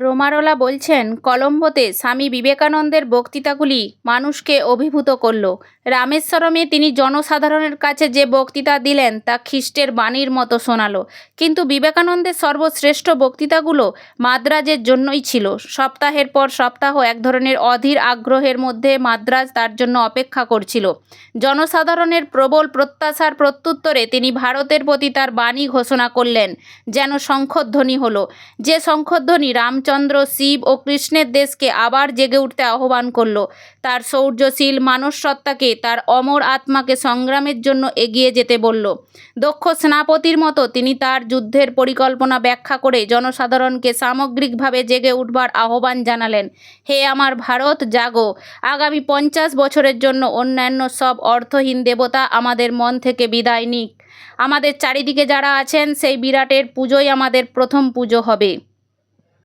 রোমারোলা বলছেন কলম্বোতে স্বামী বিবেকানন্দের বক্তৃতাগুলি মানুষকে অভিভূত করল। রামেশ্বরমে তিনি জনসাধারণের কাছে যে বক্তৃতা দিলেন, তা খ্রিস্টের বাণীর মতো শোনালো। কিন্তু বিবেকানন্দের সর্বশ্রেষ্ঠ বক্তৃতাগুলো মাদ্রাজের জন্যই ছিল। সপ্তাহের পর সপ্তাহ এক ধরনের অধীর আগ্রহের মধ্যে মাদ্রাজ তার জন্য অপেক্ষা করছিল। জনসাধারণের প্রবল প্রত্যাশার প্রত্যুত্তরে তিনি ভারতের প্রতি তার বাণী ঘোষণা করলেন, যেন শঙ্খধ্বনি হলো। যে শঙ্খধ্বনি রামচন্দ্র, শিব ও কৃষ্ণের দেশকে আবার জেগে উঠতে আহ্বান করল, তার শৌর্যশীল মানসসত্তাকে তার অমর আত্মাকে সংগ্রামের জন্য এগিয়ে যেতে বলল। দক্ষ সেনাপতির মতো তিনি তার যুদ্ধের পরিকল্পনা ব্যাখ্যা করে জনসাধারণকে সামগ্রিকভাবে জেগে উঠবার আহ্বান জানালেন। হে আমার ভারত, জাগো। আগামী পঞ্চাশ বছরের জন্য অন্যান্য সব অর্থহীন দেবতা আমাদের মন থেকে বিদায় নিক। আমাদের চারিদিকে যারা আছেন, সেই বিরাটের পুজোই আমাদের প্রথম পুজো হবে।